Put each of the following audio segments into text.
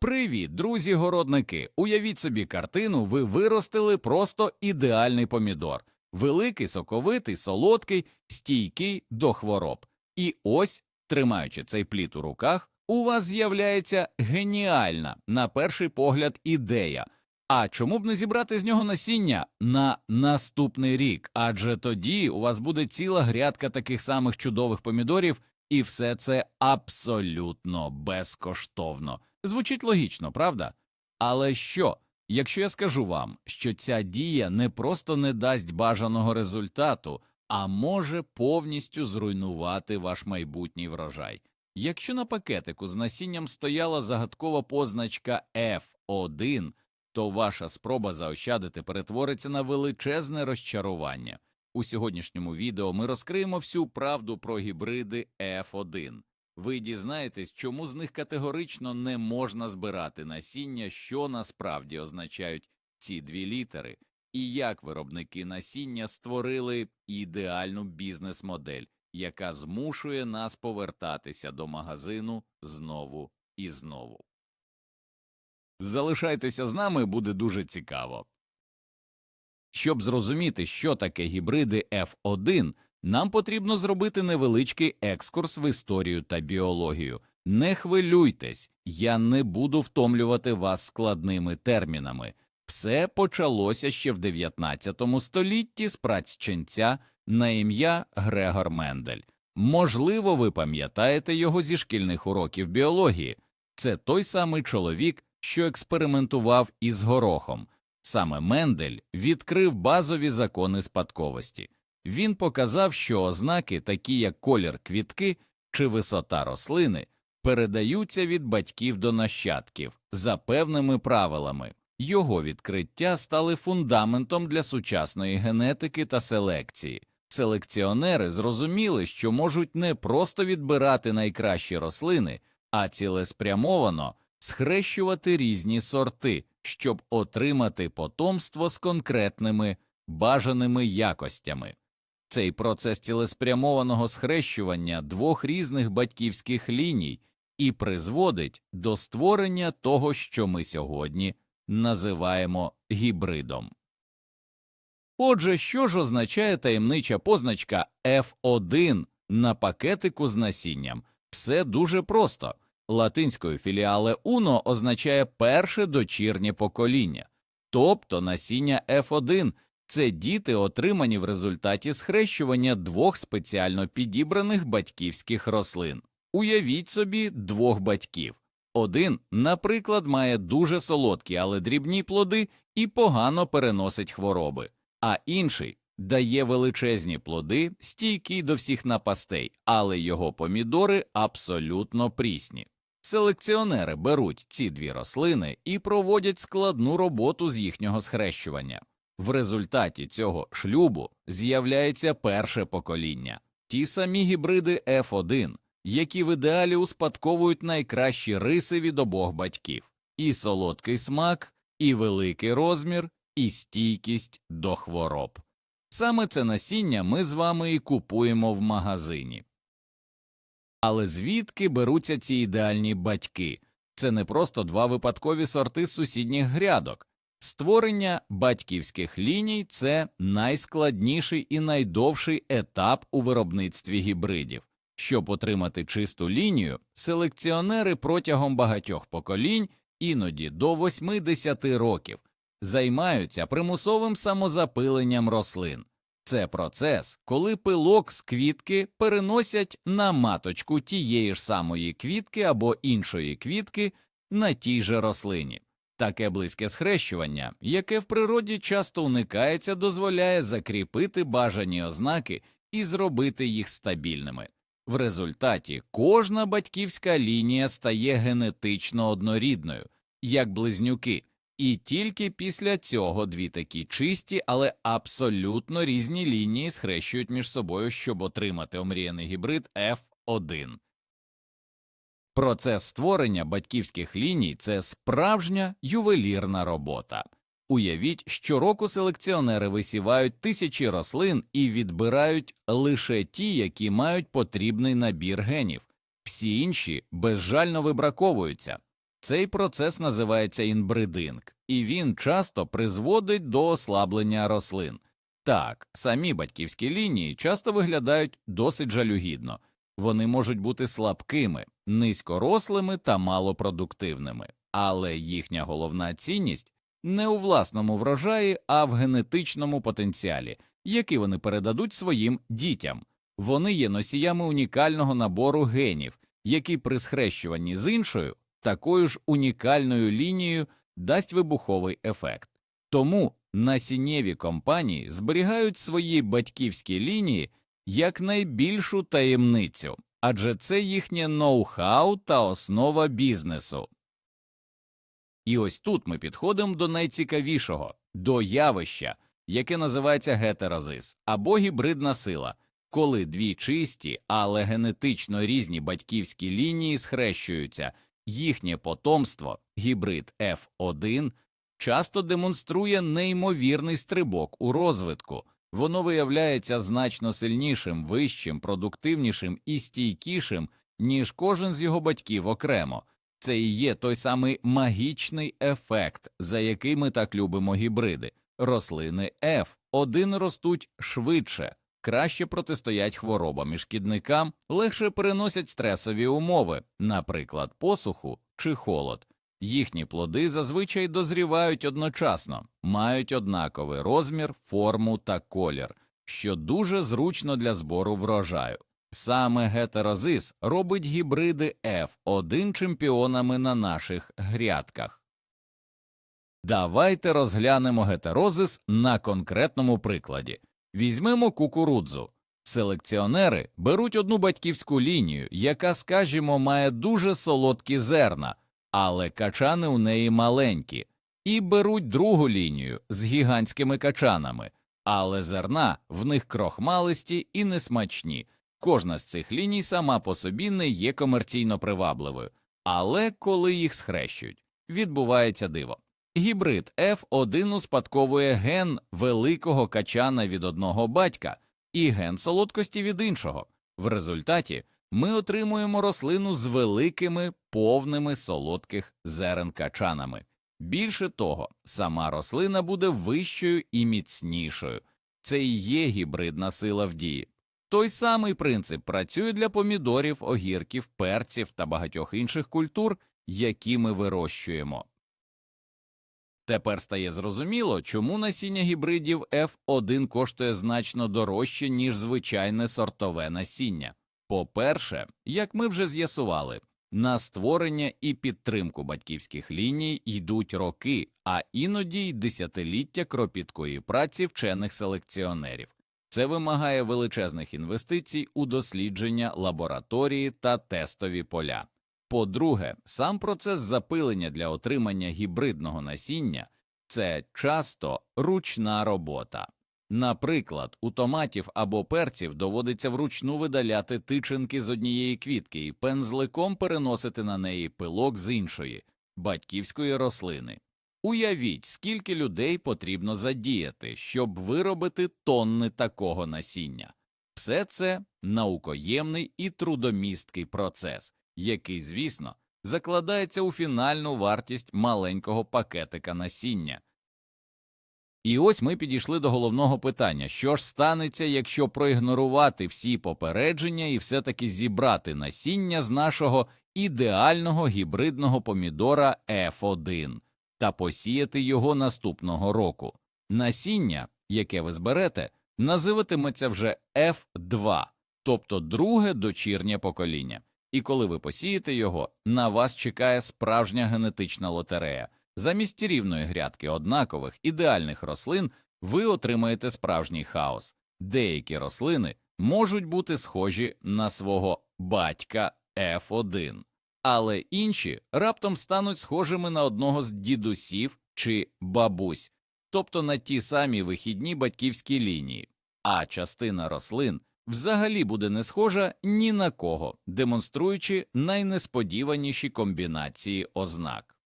Привіт, друзі городники! Уявіть собі картину, ви виростили просто ідеальний помідор. Великий, соковитий, солодкий, стійкий до хвороб. І ось, тримаючи цей плід у руках, у вас з'являється геніальна, на перший погляд, ідея. А чому б не зібрати з нього насіння на наступний рік? Адже тоді у вас буде ціла грядка таких самих чудових помідорів, і все це абсолютно безкоштовно. Звучить логічно, правда? Але що, якщо я скажу вам, що ця дія не просто не дасть бажаного результату, а може повністю зруйнувати ваш майбутній врожай? Якщо на пакетику з насінням стояла загадкова позначка F1, то ваша спроба заощадити перетвориться на величезне розчарування. У сьогоднішньому відео ми розкриємо всю правду про гібриди F1. Ви дізнаєтесь, чому з них категорично не можна збирати насіння, що насправді означають ці дві літери, і як виробники насіння створили ідеальну бізнес-модель, яка змушує нас повертатися до магазину знову і знову. Залишайтеся з нами, буде дуже цікаво. Щоб зрозуміти, що таке гібриди F1, нам потрібно зробити невеличкий екскурс в історію та біологію. Не хвилюйтесь, я не буду втомлювати вас складними термінами. Все почалося ще в 19 столітті з праць ченця на ім'я Грегор Мендель. Можливо, ви пам'ятаєте його зі шкільних уроків біології. Це той самий чоловік, що експериментував із горохом. Саме Мендель відкрив базові закони спадковості. Він показав, що ознаки, такі як колір квітки чи висота рослини, передаються від батьків до нащадків за певними правилами. Його відкриття стали фундаментом для сучасної генетики та селекції. Селекціонери зрозуміли, що можуть не просто відбирати найкращі рослини, а цілеспрямовано схрещувати різні сорти, щоб отримати потомство з конкретними бажаними якостями. Цей процес цілеспрямованого схрещування двох різних батьківських ліній і призводить до створення того, що ми сьогодні називаємо гібридом. Отже, що ж означає таємнича позначка F1 на пакетику з насінням? Все дуже просто. Латинською філіале Uno означає перше дочірнє покоління, тобто насіння F1 це діти, отримані в результаті схрещування двох спеціально підібраних батьківських рослин. Уявіть собі двох батьків. Один, наприклад, має дуже солодкі, але дрібні плоди і погано переносить хвороби, а інший дає величезні плоди, стійкі до всіх напастей, але його помідори абсолютно прісні. Селекціонери беруть ці дві рослини і проводять складну роботу з їхнього схрещування. В результаті цього шлюбу з'являється перше покоління, ті самі гібриди F1, які в ідеалі успадковують найкращі риси від обох батьків і солодкий смак, і великий розмір, і стійкість до хвороб. Саме це насіння ми з вами і купуємо в магазині. Але звідки беруться ці ідеальні батьки? Це не просто два випадкові сорти з сусідніх грядок. Створення батьківських ліній це найскладніший і найдовший етап у виробництві гібридів. Щоб отримати чисту лінію, селекціонери протягом багатьох поколінь, іноді до 80 років, займаються примусовим самозапиленням рослин. Це процес, коли пилок з квітки переносять на маточку тієї ж самої квітки або іншої квітки на тій же рослині. Таке близьке схрещування, яке в природі часто уникається, дозволяє закріпити бажані ознаки і зробити їх стабільними. В результаті кожна батьківська лінія стає генетично однорідною, як близнюки, і тільки після цього дві такі чисті, але абсолютно різні лінії схрещують між собою, щоб отримати омріяний гібрид F1. Процес створення батьківських ліній це справжня ювелірна робота. Уявіть, щороку селекціонери висівають тисячі рослин і відбирають лише ті, які мають потрібний набір генів, всі інші безжально вибраковуються. Цей процес називається інбридинг, і він часто призводить до ослаблення рослин. Так, самі батьківські лінії часто виглядають досить жалюгідно, вони можуть бути слабкими, низькорослими та малопродуктивними, але їхня головна цінність не у власному врожаї, а в генетичному потенціалі, який вони передадуть своїм дітям. Вони є носіями унікального набору генів, який при схрещуванні з іншою, такою ж унікальною лінією дасть вибуховий ефект. Тому насіннєві компанії зберігають свої батьківські лінії як найбільшу таємницю, адже це їхнє ноу-хау та основа бізнесу. І ось тут ми підходимо до найцікавішого до явища, яке називається гетерозис або гібридна сила, коли дві чисті, але генетично різні батьківські лінії схрещуються, їхнє потомство, гібрид F1, часто демонструє неймовірний стрибок у розвитку. Воно виявляється значно сильнішим, вищим, продуктивнішим і стійкішим, ніж кожен з його батьків окремо. Це і є той самий магічний ефект, за який ми так любимо гібриди. Рослини F один ростуть швидше, краще протистоять хворобам і шкідникам, легше переносять стресові умови, наприклад, посуху чи холод. Їхні плоди зазвичай дозрівають одночасно, мають однаковий розмір, форму та колір, що дуже зручно для збору врожаю. Саме гетерозис робить гібриди F1 чемпіонами на наших грядках. Давайте розглянемо гетерозис на конкретному прикладі. Візьмемо кукурудзу. Селекціонери беруть одну батьківську лінію, яка, скажімо, має дуже солодкі зерна, але качани у неї маленькі, і беруть другу лінію з гігантськими качанами, але зерна в них крохмалисті і несмачні. Кожна з цих ліній сама по собі не є комерційно привабливою, але коли їх схрещують, відбувається диво. Гібрид F1 успадковує ген великого качана від одного батька і ген солодкості від іншого. В результаті ми отримуємо рослину з великими повними солодких зерен качанами. Більше того, сама рослина буде вищою і міцнішою. Це і є гібридна сила в дії. Той самий принцип працює для помідорів, огірків, перців та багатьох інших культур, які ми вирощуємо. Тепер стає зрозуміло, чому насіння гібридів F1 коштує значно дорожче, ніж звичайне сортове насіння. По-перше, як ми вже з'ясували, на створення і підтримку батьківських ліній йдуть роки, а іноді й десятиліття кропіткої праці вчених селекціонерів. Це вимагає величезних інвестицій у дослідження, лабораторії та тестові поля. По-друге, сам процес запилення для отримання гібридного насіння це часто ручна робота. Наприклад, у томатів або перців доводиться вручну видаляти тичинки з однієї квітки і пензликом переносити на неї пилок з іншої батьківської рослини. Уявіть, скільки людей потрібно задіяти, щоб виробити тонни такого насіння. Все це наукоємний і трудомісткий процес, який, звісно, закладається у фінальну вартість маленького пакетика насіння. І ось ми підійшли до головного питання що ж станеться, якщо проігнорувати всі попередження і все таки зібрати насіння з нашого ідеального гібридного помідора F1 та посіяти його наступного року. Насіння, яке ви зберете, називатиметься вже F2, тобто друге дочірнє покоління. І коли ви посієте його, на вас чекає справжня генетична лотерея. Замість рівної грядки однакових ідеальних рослин ви отримаєте справжній хаос. Деякі рослини можуть бути схожі на свого батька F1, але інші раптом стануть схожими на одного з дідусів чи бабусь, тобто на ті самі вихідні батьківські лінії, а частина рослин взагалі буде не схожа ні на кого, демонструючи найнесподіваніші комбінації ознак.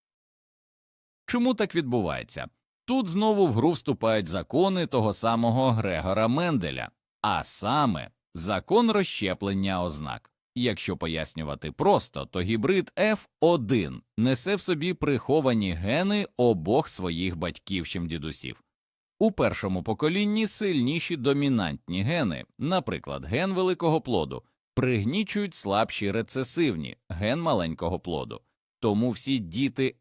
Чому так відбувається? Тут знову в гру вступають закони того самого Грегора Менделя, а саме закон розщеплення ознак. Якщо пояснювати просто, то гібрид F1 несе в собі приховані гени обох своїх батьків, чим дідусів. У першому поколінні сильніші домінантні гени, наприклад, ген великого плоду, пригнічують слабші рецесивні ген маленького плоду. Тому всі діти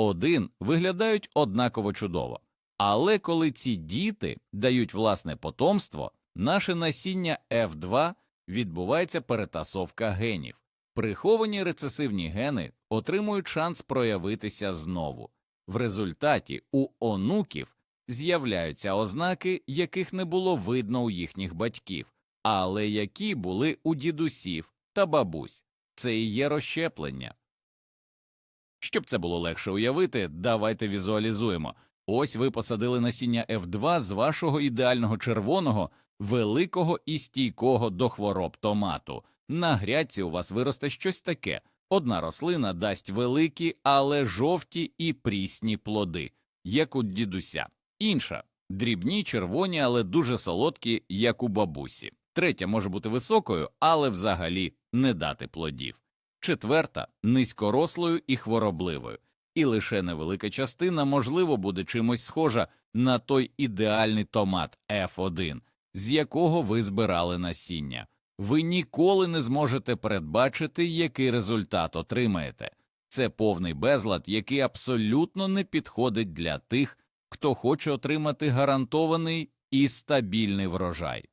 F1 виглядають однаково чудово. Але коли ці діти дають власне потомство, наше насіння F2 відбувається перетасовка генів. Приховані рецесивні гени отримують шанс проявитися знову. В результаті у онуків з'являються ознаки, яких не було видно у їхніх батьків, але які були у дідусів та бабусь. Це і є розщеплення. Щоб це було легше уявити, давайте візуалізуємо. Ось ви посадили насіння F2 з вашого ідеального червоного, великого і стійкого до хвороб томату. На грядці у вас виросте щось таке. Одна рослина дасть великі, але жовті і прісні плоди, як у дідуся. Інша дрібні, червоні, але дуже солодкі, як у бабусі. Третя може бути високою, але взагалі не дати плодів. Четверта низькорослою і хворобливою, і лише невелика частина, можливо, буде чимось схожа на той ідеальний томат F1, з якого ви збирали насіння. Ви ніколи не зможете передбачити, який результат отримаєте. Це повний безлад, який абсолютно не підходить для тих, хто хоче отримати гарантований і стабільний врожай.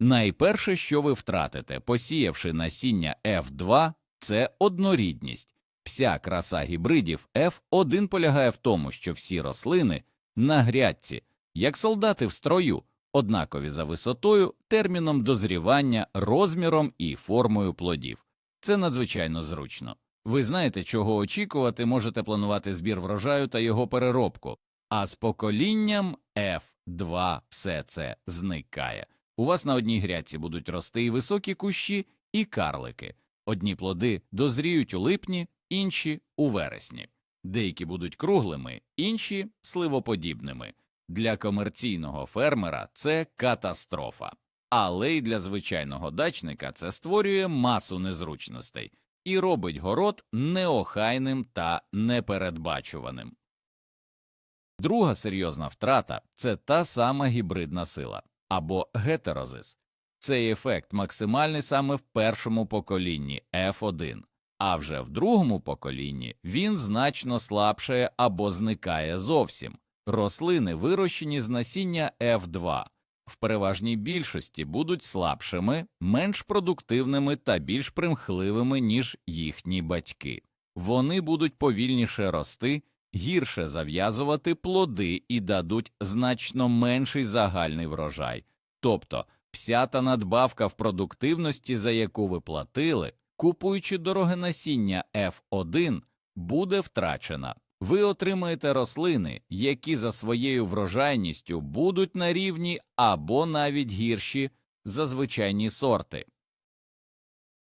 Найперше, що ви втратите, посіявши насіння F2, це однорідність. Вся краса гібридів F1 полягає в тому, що всі рослини на грядці, як солдати в строю, однакові за висотою, терміном дозрівання, розміром і формою плодів. Це надзвичайно зручно. Ви знаєте, чого очікувати, можете планувати збір врожаю та його переробку, а з поколінням F2 все це зникає. У вас на одній грядці будуть рости і високі кущі, і карлики. Одні плоди дозріють у липні, інші у вересні. Деякі будуть круглими, інші сливоподібними. Для комерційного фермера це катастрофа, але й для звичайного дачника це створює масу незручностей і робить город неохайним та непередбачуваним. Друга серйозна втрата це та сама гібридна сила або гетерозис. Цей ефект максимальний саме в першому поколінні F1, а вже в другому поколінні він значно слабшає або зникає зовсім. Рослини, вирощені з насіння F2, в переважній більшості будуть слабшими, менш продуктивними та більш примхливими, ніж їхні батьки. Вони будуть повільніше рости, гірше зав'язувати плоди і дадуть значно менший загальний врожай. Тобто вся та надбавка в продуктивності, за яку ви платили, купуючи дороге насіння F1, буде втрачена. Ви отримаєте рослини, які за своєю врожайністю будуть на рівні або навіть гірші за звичайні сорти.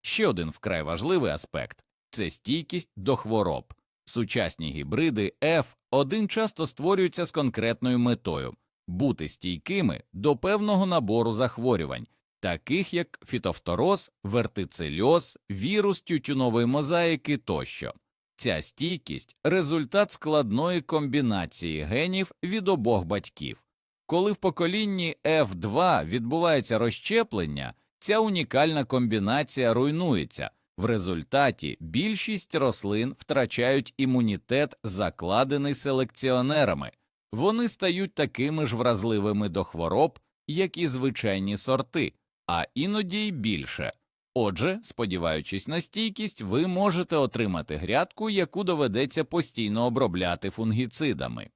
Ще один вкрай важливий аспект це стійкість до хвороб. Сучасні гібриди F1 часто створюються з конкретною метою бути стійкими до певного набору захворювань, таких як фітофтороз, вертицельоз, вірус тютюнової мозаїки тощо. Ця стійкість результат складної комбінації генів від обох батьків. Коли в поколінні F2 відбувається розщеплення, ця унікальна комбінація руйнується. В результаті більшість рослин втрачають імунітет, закладений селекціонерами, вони стають такими ж вразливими до хвороб, як і звичайні сорти, а іноді й більше. Отже, сподіваючись на стійкість, ви можете отримати грядку, яку доведеться постійно обробляти фунгіцидами.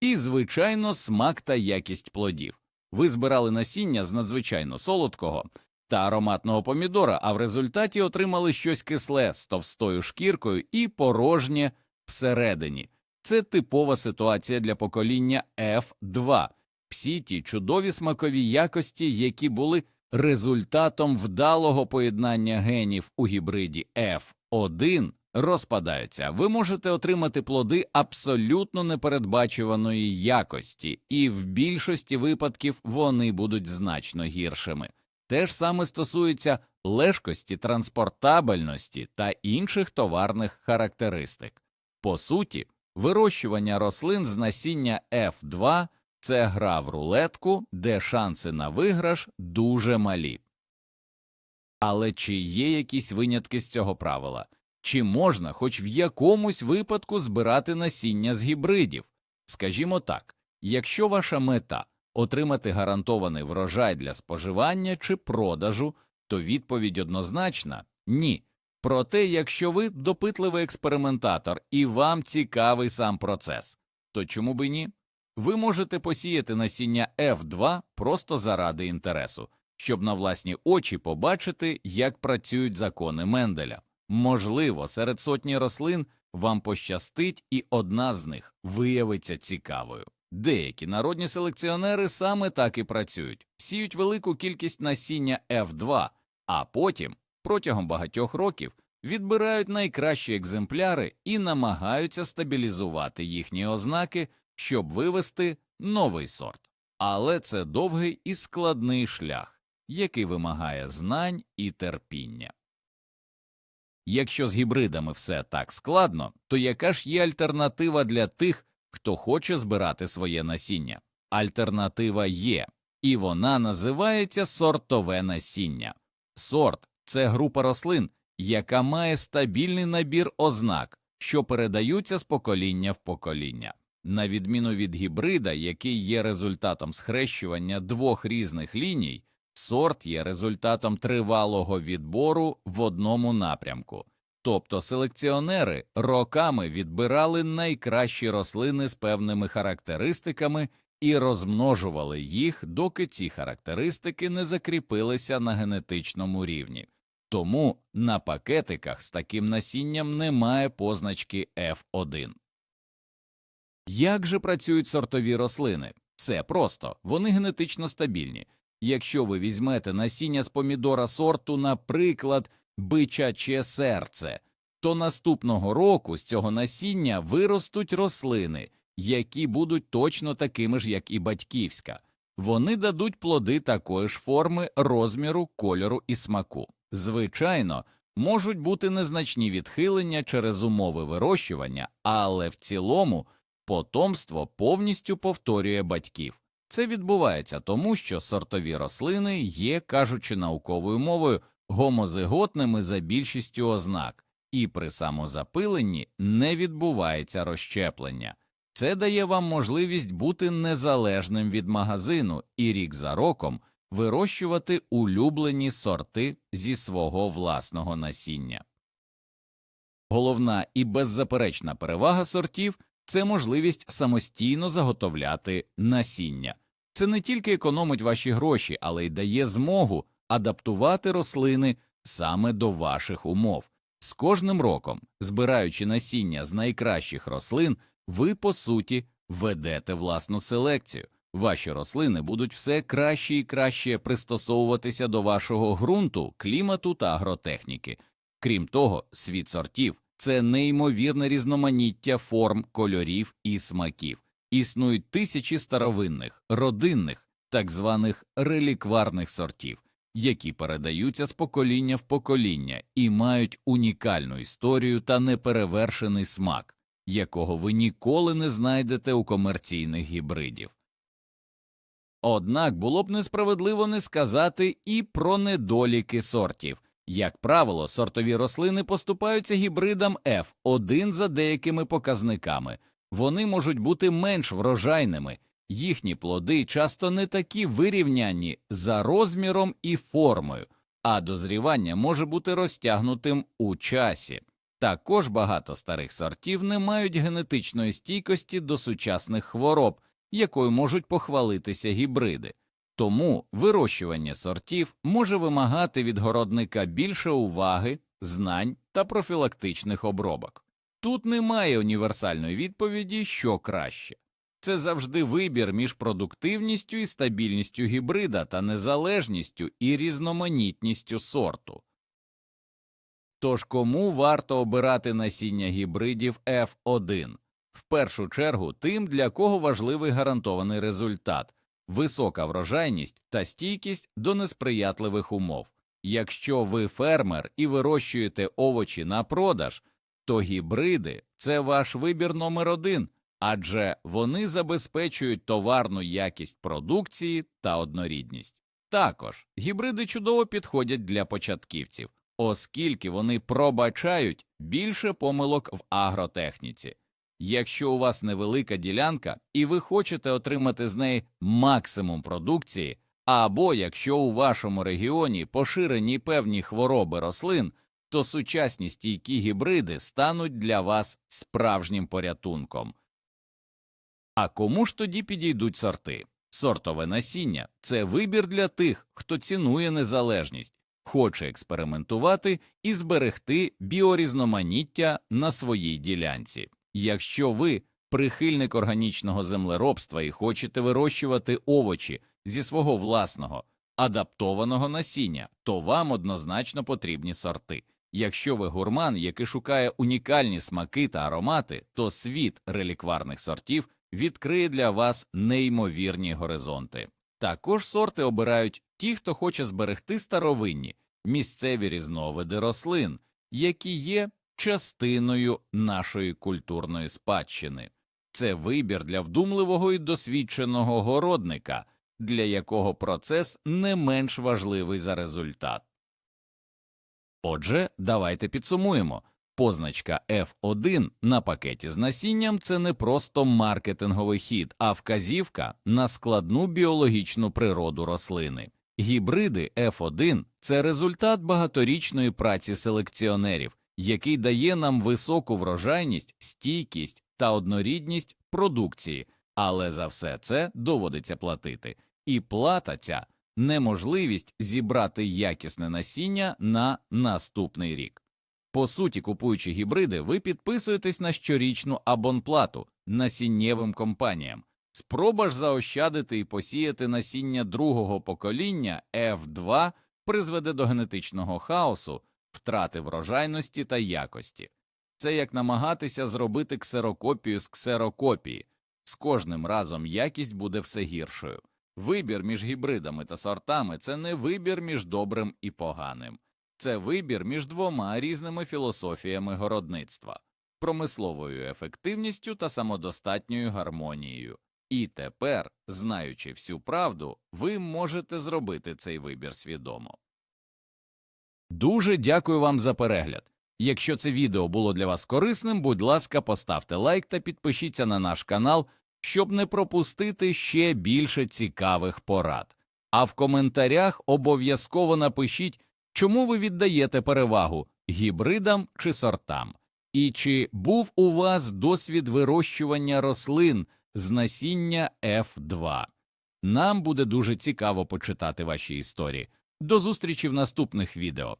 І, звичайно, смак та якість плодів. Ви збирали насіння з надзвичайно солодкого та ароматного помідора, а в результаті отримали щось кисле з товстою шкіркою і порожнє всередині. Це типова ситуація для покоління F2. Всі ті чудові смакові якості, які були результатом вдалого поєднання генів у гібриді F1, розпадаються. Ви можете отримати плоди абсолютно непередбачуваної якості, і в більшості випадків вони будуть значно гіршими. Те ж саме стосується лежкості, транспортабельності та інших товарних характеристик. По суті, вирощування рослин з насіння F2 – це гра в рулетку, де шанси на виграш дуже малі. Але чи є якісь винятки з цього правила? Чи можна хоч в якомусь випадку збирати насіння з гібридів? Скажімо так, якщо ваша мета отримати гарантований врожай для споживання чи продажу, то відповідь однозначна ні. Проте, якщо ви допитливий експериментатор і вам цікавий сам процес, то чому би ні? Ви можете посіяти насіння F2 просто заради інтересу, щоб на власні очі побачити, як працюють закони Менделя. Можливо, серед сотні рослин вам пощастить, і одна з них виявиться цікавою. Деякі народні селекціонери саме так і працюють, сіють велику кількість насіння F2, а потім, протягом багатьох років, відбирають найкращі екземпляри і намагаються стабілізувати їхні ознаки, щоб вивести новий сорт. Але це довгий і складний шлях, який вимагає знань і терпіння. Якщо з гібридами все так складно, то яка ж є альтернатива для тих, хто хоче збирати своє насіння? Альтернатива є, і вона називається сортове насіння. Сорт це група рослин, яка має стабільний набір ознак, що передаються з покоління в покоління. На відміну від гібрида, який є результатом схрещування двох різних ліній, сорт є результатом тривалого відбору в одному напрямку. Тобто селекціонери роками відбирали найкращі рослини з певними характеристиками і розмножували їх, доки ці характеристики не закріпилися на генетичному рівні. Тому на пакетиках з таким насінням немає позначки F1. Як же працюють сортові рослини? Все просто, вони генетично стабільні. Якщо ви візьмете насіння з помідора сорту, наприклад, бичаче серце, то наступного року з цього насіння виростуть рослини, які будуть точно такими ж, як і батьківська. Вони дадуть плоди такої ж форми, розміру, кольору і смаку. Звичайно, можуть бути незначні відхилення через умови вирощування, але в цілому потомство повністю повторює батьків. Це відбувається тому, що сортові рослини є, кажучи науковою мовою, гомозиготними за більшістю ознак, і при самозапиленні не відбувається розщеплення. Це дає вам можливість бути незалежним від магазину і рік за роком вирощувати улюблені сорти зі свого власного насіння. Головна і беззаперечна перевага сортів це можливість самостійно заготовляти насіння. Це не тільки економить ваші гроші, але й дає змогу адаптувати рослини саме до ваших умов. З кожним роком, збираючи насіння з найкращих рослин, ви по суті ведете власну селекцію. Ваші рослини будуть все краще і краще пристосовуватися до вашого ґрунту, клімату та агротехніки. Крім того, світ сортів це неймовірне різноманіття форм, кольорів і смаків. Існують тисячі старовинних, родинних, так званих релікварних сортів, які передаються з покоління в покоління і мають унікальну історію та неперевершений смак, якого ви ніколи не знайдете у комерційних гібридів. Однак було б несправедливо не сказати і про недоліки сортів. Як правило, сортові рослини поступаються гібридам F1 за деякими показниками, вони можуть бути менш врожайними, їхні плоди часто не такі вирівняні за розміром і формою, а дозрівання може бути розтягнутим у часі. Також багато старих сортів не мають генетичної стійкості до сучасних хвороб, якою можуть похвалитися гібриди. Тому вирощування сортів може вимагати від городника більше уваги, знань та профілактичних обробок. Тут немає універсальної відповіді, що краще. Це завжди вибір між продуктивністю і стабільністю гібрида та незалежністю і різноманітністю сорту. Тож кому варто обирати насіння гібридів F1? В першу чергу тим, для кого важливий гарантований результат, висока врожайність та стійкість до несприятливих умов. Якщо ви фермер і вирощуєте овочі на продаж, то гібриди це ваш вибір номер один, адже вони забезпечують товарну якість продукції та однорідність. Також гібриди чудово підходять для початківців, оскільки вони пробачають більше помилок в агротехніці. Якщо у вас невелика ділянка і ви хочете отримати з неї максимум продукції, або якщо у вашому регіоні поширені певні хвороби рослин, то сучасні стійкі гібриди стануть для вас справжнім порятунком. А кому ж тоді підійдуть сорти? Сортове насіння це вибір для тих, хто цінує незалежність, хоче експериментувати і зберегти біорізноманіття на своїй ділянці. Якщо ви прихильник органічного землеробства і хочете вирощувати овочі зі свого власного адаптованого насіння, то вам однозначно потрібні сорти. Якщо ви гурман, який шукає унікальні смаки та аромати, то світ релікварних сортів відкриє для вас неймовірні горизонти. Також сорти обирають ті, хто хоче зберегти старовинні місцеві різновиди рослин, які є частиною нашої культурної спадщини. Це вибір для вдумливого і досвідченого городника, для якого процес не менш важливий за результат. Отже, давайте підсумуємо. Позначка F1 на пакеті з насінням це не просто маркетинговий хід, а вказівка на складну біологічну природу рослини. Гібриди F1 – це результат багаторічної праці селекціонерів, який дає нам високу врожайність, стійкість та однорідність продукції, але за все це доводиться платити. І плата ця неможливість зібрати якісне насіння на наступний рік. По суті, купуючи гібриди, ви підписуєтесь на щорічну абонплату насіннєвим компаніям. Спроба ж заощадити і посіяти насіння другого покоління F2 призведе до генетичного хаосу, втрати врожайності та якості. Це як намагатися зробити ксерокопію з ксерокопії. З кожним разом якість буде все гіршою. Вибір між гібридами та сортами це не вибір між добрим і поганим, це вибір між двома різними філософіями городництва, промисловою ефективністю та самодостатньою гармонією. І тепер, знаючи всю правду, ви можете зробити цей вибір свідомо. Дуже дякую вам за перегляд. Якщо це відео було для вас корисним, будь ласка, поставте лайк та підпишіться на наш канал, щоб не пропустити ще більше цікавих порад. А в коментарях обов'язково напишіть, чому ви віддаєте перевагу гібридам чи сортам, і чи був у вас досвід вирощування рослин з насіння F2. Нам буде дуже цікаво почитати ваші історії. До зустрічі в наступних відео.